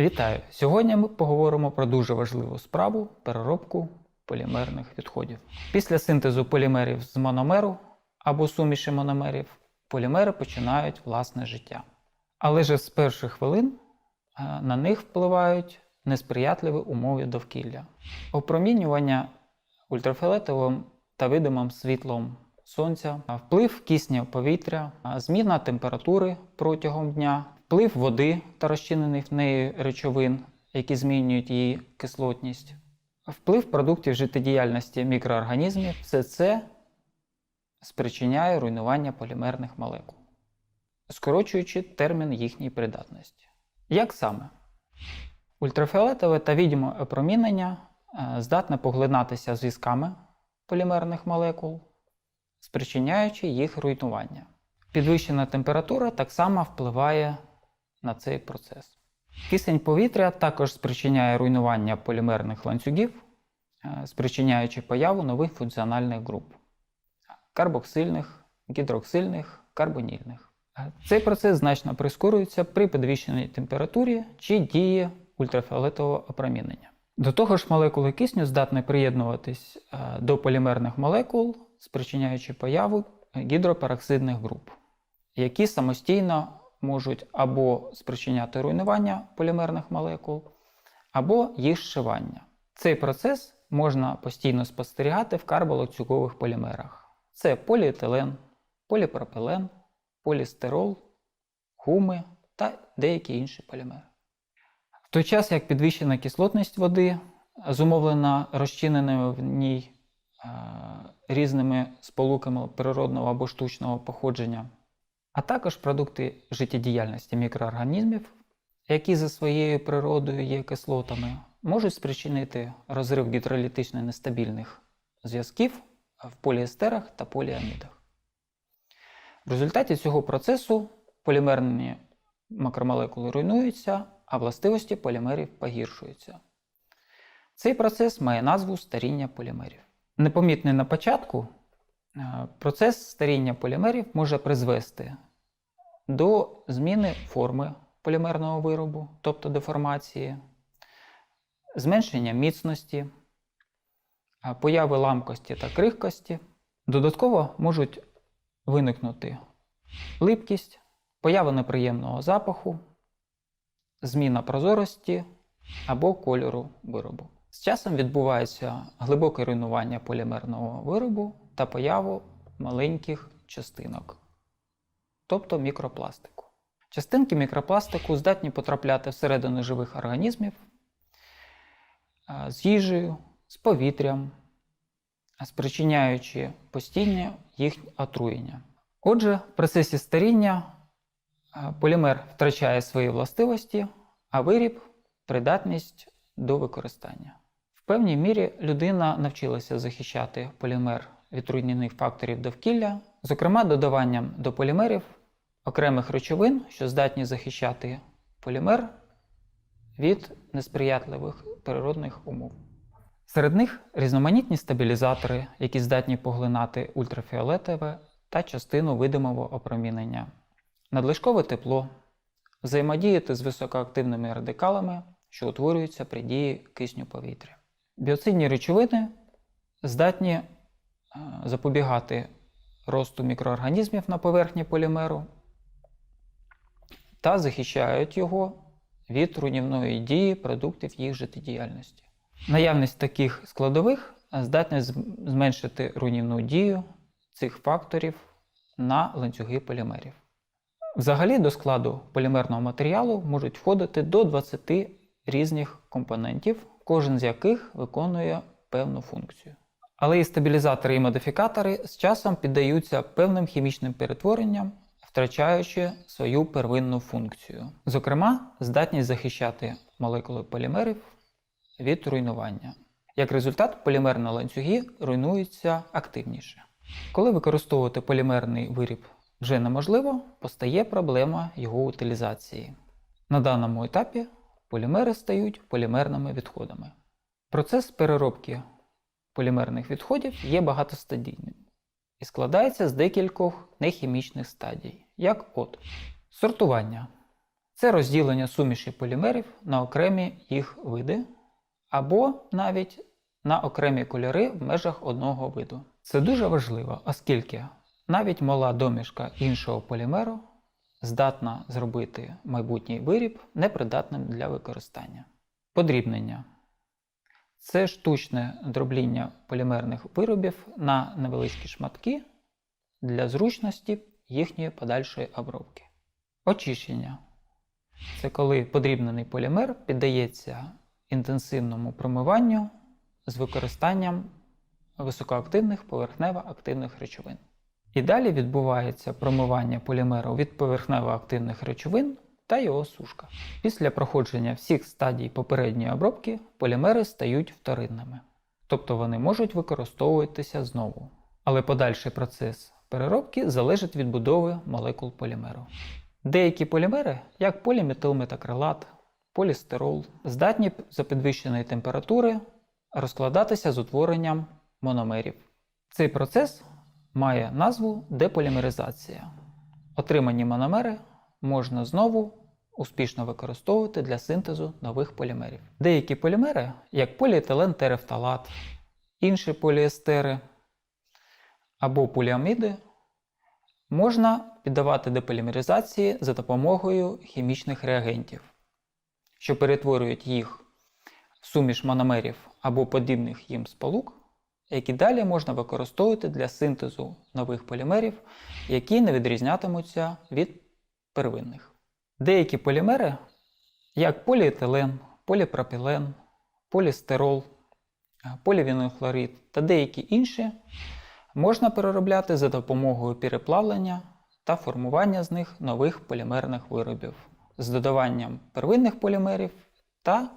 Вітаю! Сьогодні ми поговоримо про дуже важливу справу переробку полімерних відходів. Після синтезу полімерів з мономеру або суміші мономерів полімери починають власне життя. Але ж з перших хвилин е, на них впливають несприятливі умови довкілля. Опромінювання ультрафіолетовим та видимим світлом сонця, вплив кисня повітря, зміна температури протягом дня, вплив води та розчинених в неї речовин, які змінюють її кислотність, вплив продуктів життєдіяльності мікроорганізмів все це спричиняє руйнування полімерних молекул, скорочуючи термін їхньої придатності. Як саме? Ультрафіолетове та відьме опромінення е, здатне поглинатися зв'язками полімерних молекул, спричиняючи їх руйнування. Підвищена температура так само впливає на цей процес. Кисень повітря також спричиняє руйнування полімерних ланцюгів, е, спричиняючи появу нових функціональних груп карбоксильних, гідроксильних, карбонільних. Е, Цей процес значно прискорюється при підвищеній температурі чи дії ультрафіолетового опромінення. До того ж, молекули кисню здатні приєднуватись е, до полімерних молекул, спричиняючи появу гідропероксидних груп, які самостійно можуть або спричиняти руйнування полімерних молекул, або їх зшивання. Цей процес можна постійно спостерігати в карболоцюгових полімерах. Це поліетилен, поліпропилен, полістирол, гуми та деякі інші полімери. В той час як підвищена кислотність води, зумовлена розчиненими в ній е, різними сполуками природного або штучного походження, а також продукти життєдіяльності мікроорганізмів, які за своєю природою є кислотами, можуть спричинити розрив гідролітично нестабільних зв'язків в поліестерах та поліамідах. В результаті цього процесу полімерні макромолекули руйнуються, а властивості полімерів погіршуються. Цей процес має назву старіння полімерів. Непомітний на початку, процес старіння полімерів може призвести до зміни форми полімерного виробу, тобто деформації, зменшення міцності, появи ламкості та крихкості. Додатково можуть виникнути липкість, поява неприємного запаху, зміна прозорості або кольору виробу. З часом відбувається глибоке руйнування полімерного виробу та появу маленьких частинок, тобто мікропластику. Частинки мікропластику здатні потрапляти всередину живих організмів з їжею, з повітрям, спричиняючи постійне їх отруєння. Отже, в процесі старіння полімер втрачає свої властивості, а виріб придатність до використання. В певній мірі людина навчилася захищати полімер від факторів довкілля, зокрема додаванням до полімерів окремих речовин, що здатні захищати полімер від несприятливих природних умов. Серед них різноманітні стабілізатори, які здатні поглинати ультрафіолетове та частину видимого опромінення, надлишкове тепло, взаємодіяти з високоактивними радикалами, що утворюються при дії кисню повітря. Біоцидні речовини здатні запобігати росту мікроорганізмів на поверхні полімеру та захищають його від руйнівної дії продуктів їх життєдіяльності. Наявність таких складових здатна зменшити руйнівну дію цих факторів на ланцюги полімерів. Взагалі до складу полімерного матеріалу можуть входити до 20 різних компонентів, кожен з яких виконує певну функцію. Але і стабілізатори і модифікатори з часом піддаються певним хімічним перетворенням, втрачаючи свою первинну функцію. Зокрема, здатність захищати молекули полімерів від руйнування. Як результат, полімерні ланцюги руйнуються активніше. Коли використовувати полімерний виріб вже неможливо, постає проблема його утилізації. На даному етапі полімери стають полімерними відходами. Процес переробки полімерних відходів є багатостадійним і складається з декількох нехімічних стадій, як от сортування. Це розділення суміші полімерів на окремі їх види, або навіть на окремі кольори в межах одного виду. Це дуже важливо, оскільки навіть мала домішка іншого полімеру здатна зробити майбутній виріб непридатним для використання. Подрібнення це штучне дробління полімерних виробів на невеличкі шматки для зручності їхньої подальшої обробки. Очищення це коли подрібнений полімер піддається інтенсивному промиванню з використанням високоактивних поверхнево-активних речовин. І далі відбувається промивання полімеру від поверхнево-активних речовин та його сушка. Після проходження всіх стадій попередньої обробки полімери стають вторинними, тобто вони можуть використовуватися знову. Але подальший процес переробки залежить від будови молекул полімеру. Деякі полімери, як поліметилметакрилат, полістирол, здатні за підвищеної температури розкладатися з утворенням мономерів. Цей процес має назву деполімеризація. Отримані мономери можна знову успішно використовувати для синтезу нових полімерів. Деякі полімери, як поліетилен терефталат, інші поліестери або поліаміди, можна піддавати деполімеризації за допомогою хімічних реагентів, що перетворюють їх в суміш мономерів або подібних їм сполук, які далі можна використовувати для синтезу нових полімерів, які не відрізнятимуться від первинних. Деякі полімери, як поліетилен, поліпропілен, полістирол, полівінилхлорид та деякі інші, можна переробляти за допомогою переплавлення та формування з них нових полімерних виробів з додаванням первинних полімерів та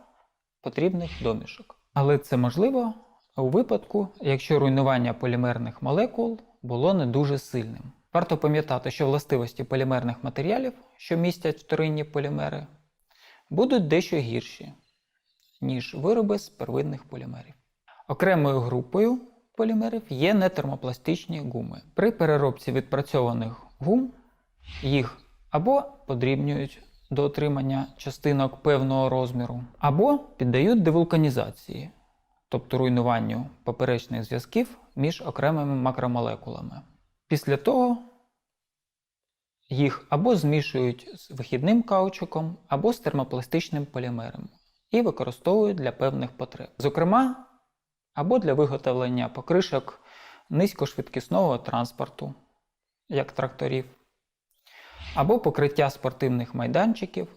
потрібних домішок. Але це можливо у випадку, якщо руйнування полімерних молекул було не дуже сильним. Варто пам'ятати, що властивості полімерних матеріалів, що містять вторинні полімери, будуть дещо гірші, ніж вироби з первинних полімерів. Окремою групою полімерів є нетермопластичні гуми. При переробці відпрацьованих гум їх або подрібнюють до отримання частинок певного розміру, або піддають девулканізації, тобто руйнуванню поперечних зв'язків між окремими макромолекулами. Після того їх або змішують з вихідним каучуком, або з термопластичним полімером і використовують для певних потреб. Зокрема, або для виготовлення покришок низькошвидкісного транспорту, як тракторів, або покриття спортивних майданчиків,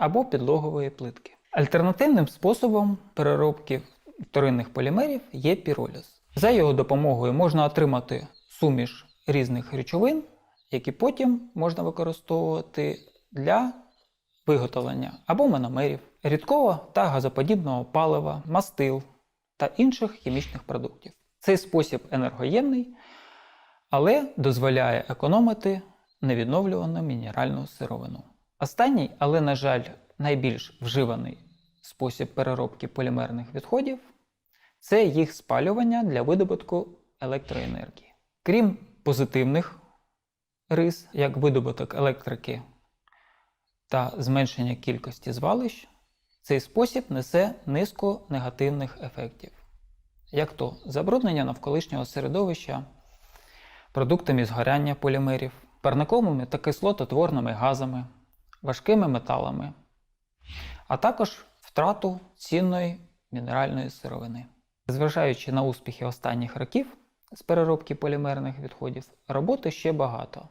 або підлогової плитки. Альтернативним способом переробки вторинних полімерів є піроліз. За його допомогою можна отримати суміш різних речовин, які потім можна використовувати для виготовлення або мономерів, рідкого та газоподібного палива, мастил та інших хімічних продуктів. Цей спосіб енергоємний, але дозволяє економити невідновлювану мінеральну сировину. Останній, але, на жаль, найбільш вживаний спосіб переробки полімерних відходів це їх спалювання для видобутку електроенергії. Крім позитивних рис, як видобуток електрики та зменшення кількості звалищ, цей спосіб несе низку негативних ефектів, як то забруднення навколишнього середовища продуктами згоряння полімерів, парниковими та кислототворними газами, важкими металами, а також втрату цінної мінеральної сировини. Зважаючи на успіхи останніх років з переробки полімерних відходів, роботи ще багато,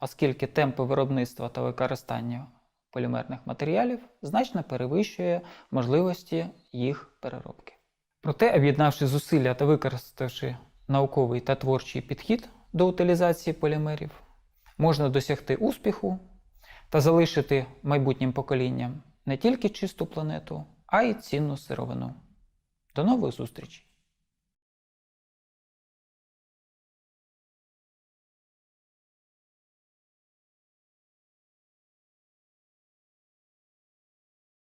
оскільки темпи виробництва та використання полімерних матеріалів значно перевищує можливості їх переробки. Проте, об'єднавши зусилля та використавши науковий та творчий підхід до утилізації полімерів, можна досягти успіху та залишити майбутнім поколінням не тільки чисту планету, а й цінну сировину. До нових зустрічей!